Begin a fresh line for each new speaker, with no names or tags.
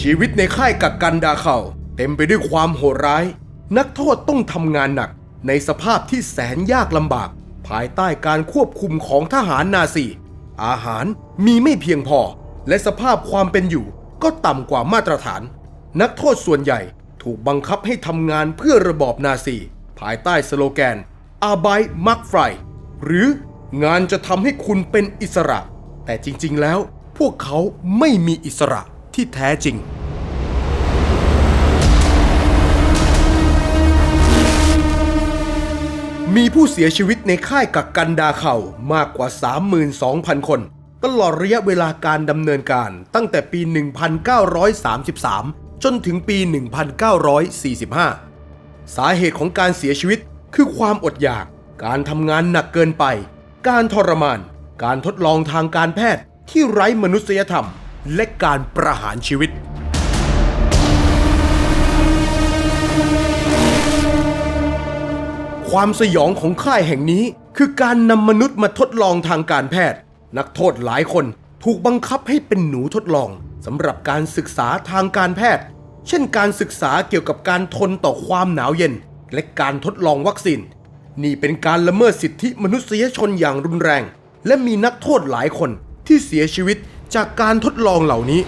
ชีวิตในค่ายกักกันดาเขา เต็มไปด้วยความโหดร้าย นักโทษต้องทำงานหนัก ในสภาพที่แสนยากลำบาก ภายใต้การควบคุมของทหารนาซี อาหารมีไม่เพียงพอ และสภาพความเป็นอยู่ก็ต่ำกว่ามาตรฐาน นักโทษส่วนใหญ่ถูกบังคับให้ทำงานเพื่อระบอบนาซี ภายใต้สโลแกนอาบายมักไฟหรืองานจะทำให้คุณเป็นอิสระ แต่จริงๆแล้วพวกเขาไม่มีอิสระ ที่แท้จริง มีผู้เสียชีวิตในค่ายกักกันดาเข่ามากกว่า 32,000 คน ตลอดระยะเวลาการดำเนินการตั้งแต่ปี 1933 จนถึงปี 1945 สาเหตุของการเสียชีวิตคือความอดอยาก การทำงานหนักเกินไป การทรมาน การทดลองทางการแพทย์ที่ไร้มนุษยธรรม และการประหารชีวิต ความสยองของค่ายแห่งนี้คือการนำมนุษย์มาทดลองทางการแพทย์ นักโทษหลายคนถูกบังคับให้เป็นหนูทดลองสำหรับการศึกษาทางการแพทย์ เช่นการศึกษาเกี่ยวกับการทนต่อความหนาวเย็น และการทดลองวัคซีน นี่เป็นการละเมิดสิทธิมนุษยชนอย่างรุนแรง และมีนักโทษหลายคนที่เสียชีวิต จากการทดลองเหล่านี้